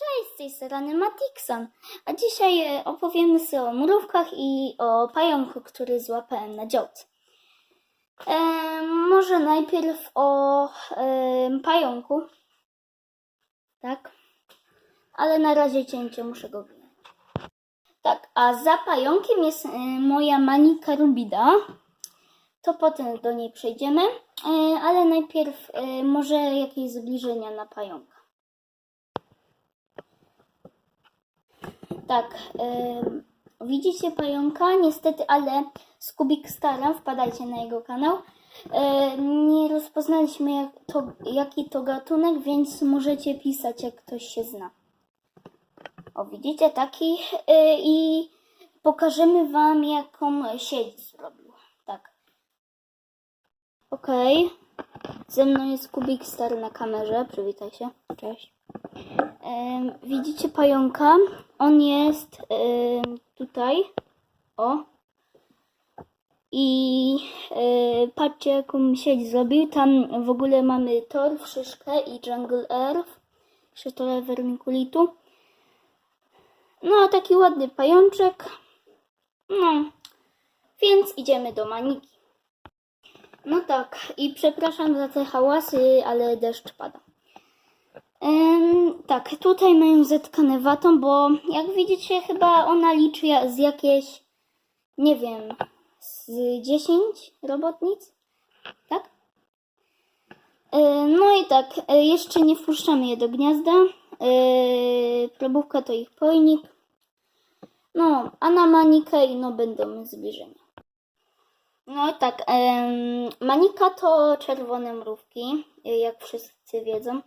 Cześć, z tej strony Matixon, a dzisiaj e, opowiemy sobie o mrówkach i o pająku, który złapałem na działce. E, może najpierw o e, pająku, tak? Ale na razie cięcie muszę go wyjąć. Tak, a za pająkiem jest e, moja manika rubida. To potem do niej przejdziemy, e, ale najpierw e, może jakieś zbliżenia na pająka. Tak, ym, widzicie pająka? Niestety, ale z Kubik Stara, wpadajcie na jego kanał. Ym, nie rozpoznaliśmy jak to, jaki to gatunek, więc możecie pisać, jak ktoś się zna. O, widzicie taki yy, i pokażemy wam, jaką sieć zrobił. Tak. Okej. Ze mną jest Kubik Star na kamerze. Przywitaj się. Cześć. Em, widzicie pająka? On jest em, tutaj. O. I e, patrzcie, jaką sieć zrobił. Tam w ogóle mamy Torf, Szyszkę i Jungle Earth. Jeszcze trochę wermikulitu. No, taki ładny pajączek. No, więc idziemy do maniki. No tak, i przepraszam za te hałasy, ale deszcz pada. Em, tak, tutaj mają zetkane watą, bo jak widzicie, chyba ona liczy z jakieś, nie wiem, z 10 robotnic, tak? E, no i tak, e, jeszcze nie wpuszczamy je do gniazda. E, probówka to ich pojnik. No, a na manikę i no będą zbliżenia. No tak, manika to czerwone mrówki, jak wszyscy wiedzą.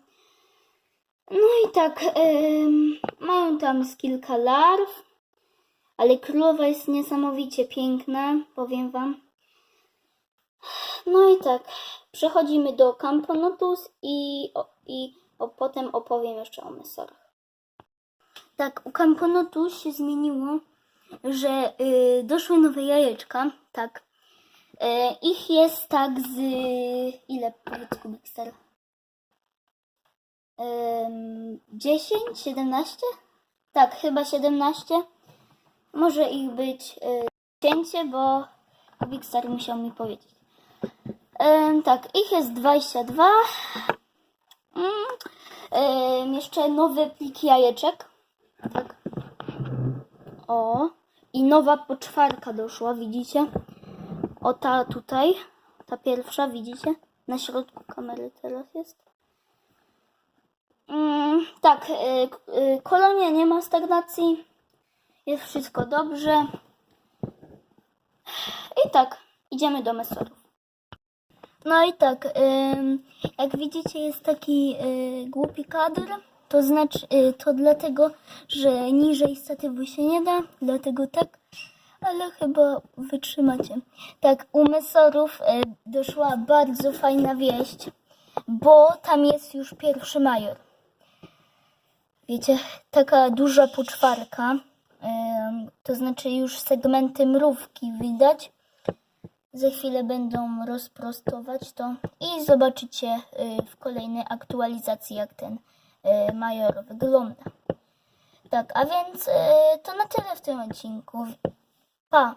No i tak, em, mają tam z kilka larw, ale królowa jest niesamowicie piękna, powiem wam. No i tak, przechodzimy do Camponotus i, o, i o, potem opowiem jeszcze o mesorach. Tak, u Camponotus się zmieniło, że y, doszły nowe jajeczka, tak. Y, ich jest tak z... ile powiedz? Ym, 10, 17? Tak, chyba 17. Może ich być y, 10, bo Big musiał mi powiedzieć. Tak, ich jest 22. Mm, jeszcze nowy plik jajeczek. Tak. O. I nowa poczwarka doszła, widzicie? O ta tutaj. Ta pierwsza, widzicie? Na środku kamery teraz jest. Mm, tak, y, y, kolonia nie ma stagnacji. Jest wszystko dobrze. I tak, idziemy do mesorów. No i tak, jak widzicie jest taki y, głupi kadr. To znaczy, to dlatego, że niżej statywu się nie da, dlatego tak, ale chyba wytrzymacie. Tak, u mesorów doszła bardzo fajna wieść, bo tam jest już pierwszy major. Wiecie, taka duża poczwarka, to znaczy już segmenty mrówki widać. Za chwilę będą rozprostować to i zobaczycie y, w kolejnej aktualizacji, jak ten y, major wygląda. Tak, a więc y, to na tyle w tym odcinku. Pa!